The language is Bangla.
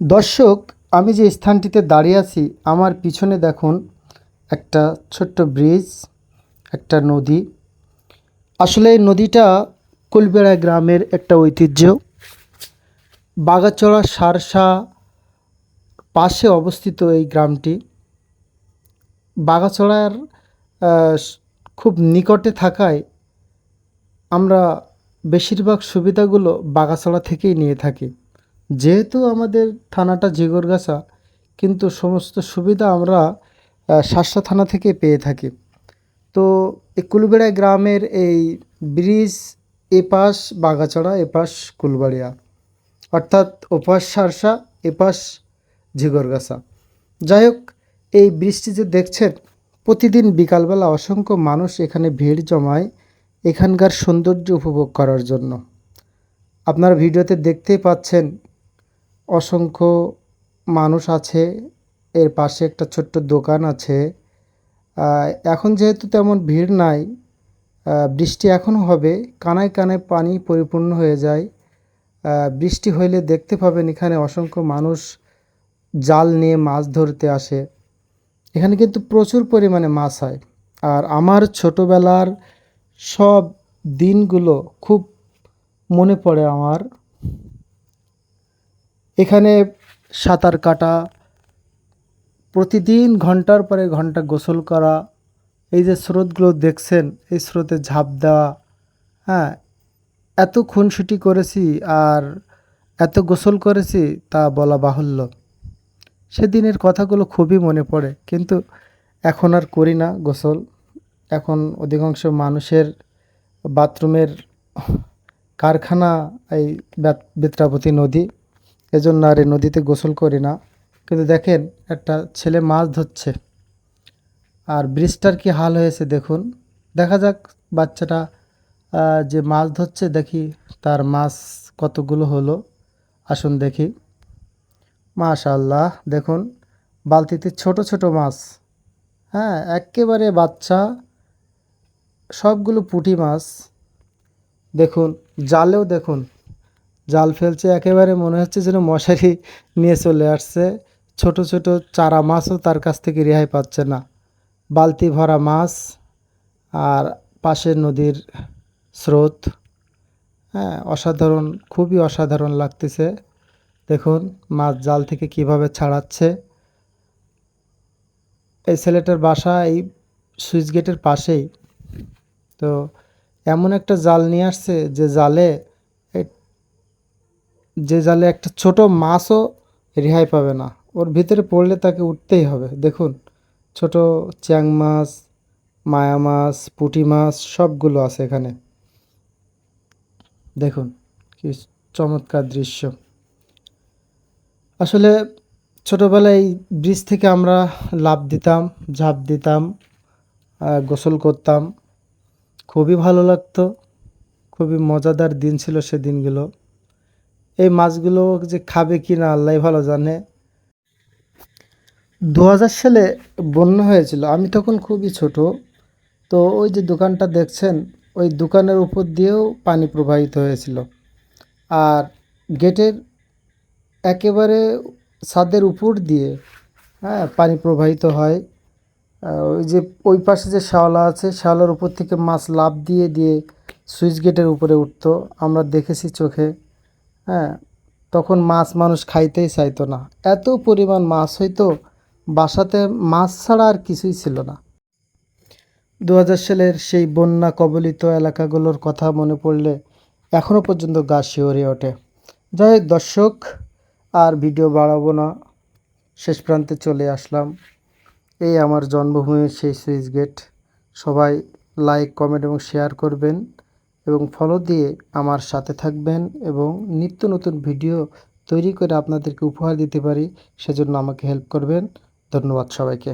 দর্শক, আমি যে স্থানটিতে দাঁড়িয়ে আছি, আমার পিছনে দেখুন একটা ছোট্ট ব্রিজ, একটা নদী। আসলে এই নদীটা কুলবেড়া গ্রামের একটা ঐতিহ্য। বাগাচড়া সারসা পাশে অবস্থিত এই গ্রামটি। বাগাচড়ার খুব নিকটে থাকায় আমরা বেশিরভাগ সুবিধাগুলো বাগাছড়া থেকেই নিয়ে থাকি। যেহেতু আমাদের থানাটা জিগরগাছা, কিন্তু সমস্ত সুবিধা আমরা শাসা থানা থেকে পেয়ে থাকি। তো এই কুলবেড়া গ্রামের এই ব্রিজ এপাশ বাগাচড়া এপাশ কুলবাড়িয়া, অর্থাৎ ওপাশ সারসা এপাশ ঝিগরগাছা যাই হোক, এই ব্রিজটি যে দেখছেন, প্রতিদিন বিকালবেলা অসংখ্য মানুষ এখানে ভিড় জমায় এখানকার সৌন্দর্য উপভোগ করার জন্য। আপনারা ভিডিওতে দেখতেই পাচ্ছেন অসংখ্য মানুষ আছে, এর পাশে একটা ছোট্ট দোকান আছে। এখন যেহেতু তেমন ভিড় নাই বৃষ্টি এখনও হবে, কানায় কানায় পানি পরিপূর্ণ হয়ে যায়। বৃষ্টি হইলে দেখতে পাবেন এখানে অসংখ্য মানুষ জাল নিয়ে মাছ ধরতে আসে। এখানে কিন্তু প্রচুর পরিমাণে মাছ হয়। আর আমার ছোটোবেলার সব দিনগুলো খুব মনে পড়ে আমার। এখানে সাঁতার কাটা, প্রতিদিন ঘণ্টার পরে ঘণ্টা গোসল করা, এই যে স্রোতগুলো দেখছেন, এই স্রোতে ঝাঁপ দেওয়া হ্যাঁ এত খুনসুটি করেছি আর এত গোসল করেছি তা বলা বাহুল্য। সেদিনের কথাগুলো খুবই মনে পড়ে, কিন্তু এখন আর করি না গোসল। এখন অধিকাংশ মানুষের বাথরুমের কারখানা, এই বেত- বেত্রাবতী নদী এজন্য আর নদীতে গোসল করি না। কিন্তু দেখেন, একটা ছেলে মাছ ধরছে। আর ব্রিজটার কি হাল হয়েছে দেখুন। দেখা যাক বাচ্চাটা যে মাছ ধরছে, দেখি তার মাছ কতগুলো হলো। আসুন দেখি। মাশাল্লাহ দেখুন, বালতিতে ছোট ছোট মাছ। হ্যাঁ একেবারে বাচ্চা, সবগুলো পুঁটি মাছ। দেখুন, জালেও দেখুন। জাল ফেলছে, একেবারে মনে হচ্ছে যেন মশারি নিয়ে চলে আসছে। ছোট ছোট চারা মাছও তার কাছ থেকে রেহাই পাচ্ছে না। বালতি ভরা মাছ আর পাশের নদীর স্রোত। হ্যাঁ অসাধারণ, খুবই অসাধারণ লাগতেছে। দেখুন মাছ জাল থেকে কীভাবে ছাড়াচ্ছে। এই ছেলেটার বাসা এই সুইচ গেটের পাশেই। তো এমন একটা জাল নিয়ে আসছে যে জালে যে জালে একটা ছোট মাছও রেহাই পাবে না। ওর ভিতরে পড়লে তাকে উঠতেই হবে। দেখুন, ছোট চ্যাং মাছ, মায়া মাছ, পুঁটি মাছ সবগুলো আছে এখানে। দেখুন, কি চমৎকার দৃশ্য। আসলে ছোটোবেলায় ব্রিজ থেকে আমরা লাভ দিতাম, ঝাঁপ দিতাম গোসল করতাম। খুবই ভালো লাগতো। খুবই মজাদার দিন ছিল সে দিনগুলো এই মাছগুলো যে খাবে কি না আল্লাহ ভালো জানে। দু হাজার সালে বন্যা হয়েছিল, আমি তখন খুবই ছোট। তো ওই যে দোকানটা দেখছেন, ওই দোকানের উপর দিয়েও পানি প্রবাহিত হয়েছিল। আর গেটের একেবারে ছাদের উপর দিয়ে হ্যাঁ পানি প্রবাহিত হয়। ওই যে ওই পাশে যে শ্যাওলা আছে শ্যাওলার উপর থেকে মাছ লাফ দিয়ে দিয়ে সুইচ গেটের উপরে উঠতো। আমরা দেখেছি চোখে। হ্যাঁ তখন মাছ মানুষ খাইতেই চাইতো না। এত পরিমাণ মাছ হইতো, বাসাতে মাছ ছাড়া আর কিছুই ছিল না। দু হাজার সালের সেই বন্যা কবলিত এলাকাগুলোর কথা মনে পড়লে এখনও পর্যন্ত গা শিওরে ওঠে। যাই হোক, দর্শক, আর ভিডিও বাড়াবো না। শেষ প্রান্তে চলে আসলাম। এই আমার জন্মভূমির সেই সুইচ গেট। সবাই লাইক কমেন্ট এবং শেয়ার করবেন। এবং ফলো দিয়ে আমার সাথে থাকবেন এবং নিত্য নতুন ভিডিও তৈরি করে আপনাদেরকে উপহার দিতে পারি, সেজন্য আমাকে হেল্প করবেন। ধন্যবাদ সবাইকে।